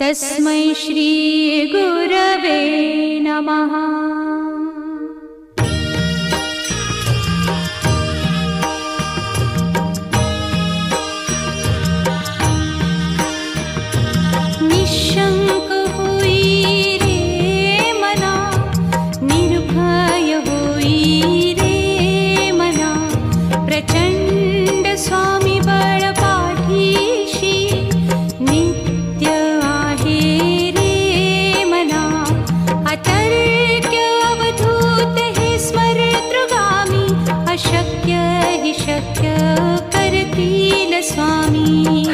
तस्मै श्रीगुरवे नमः स्वामी।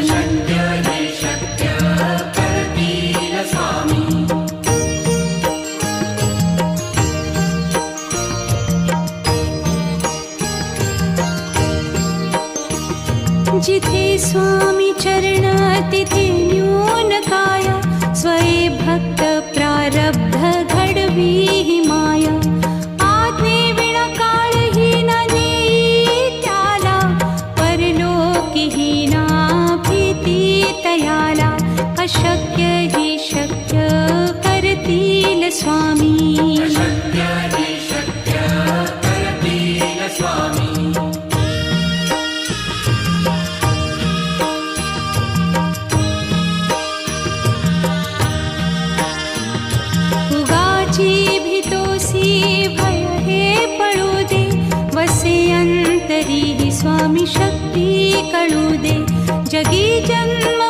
जिथे स्वामी चरण तिथे न्यून काय स्वये भक्त प्रारब्ध घडवी अशक्य हि शक्य करतील स्वामी। भय हे पळू दे वसे अंतरी ही स्वामी शक्ती कळू दे। जगी जन्म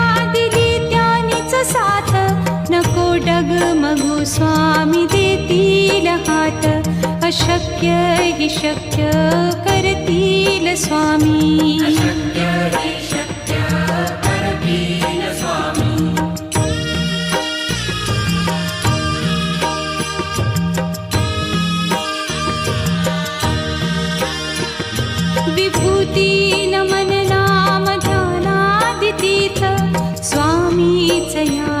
डगमगू स्वामी देतील हात अशक्य हि शक्य करतील स्वामी। विभूती नमन नाम ध्यानादितीर्थ स्वामीच या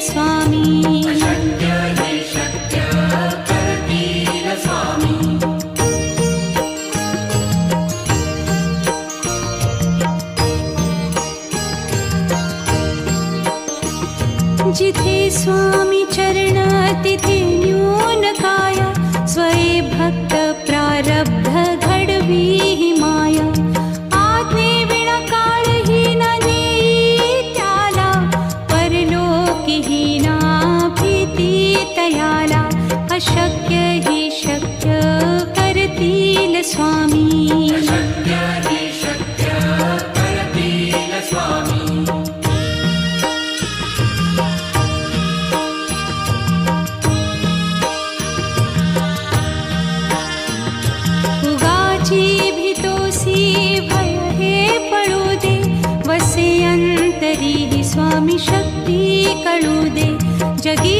स्वामी। जिथे स्वामी चरण तिथे स्वामी। उगाची भीतोसी भय हे पळू दे वसे ही स्वामी शक्ती कळू दे जगी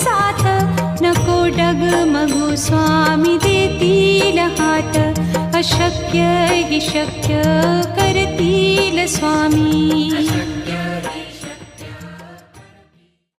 साथ नको डगमगू स्वामी देतील हात. अशक्य हि शक्य करतील स्वामी.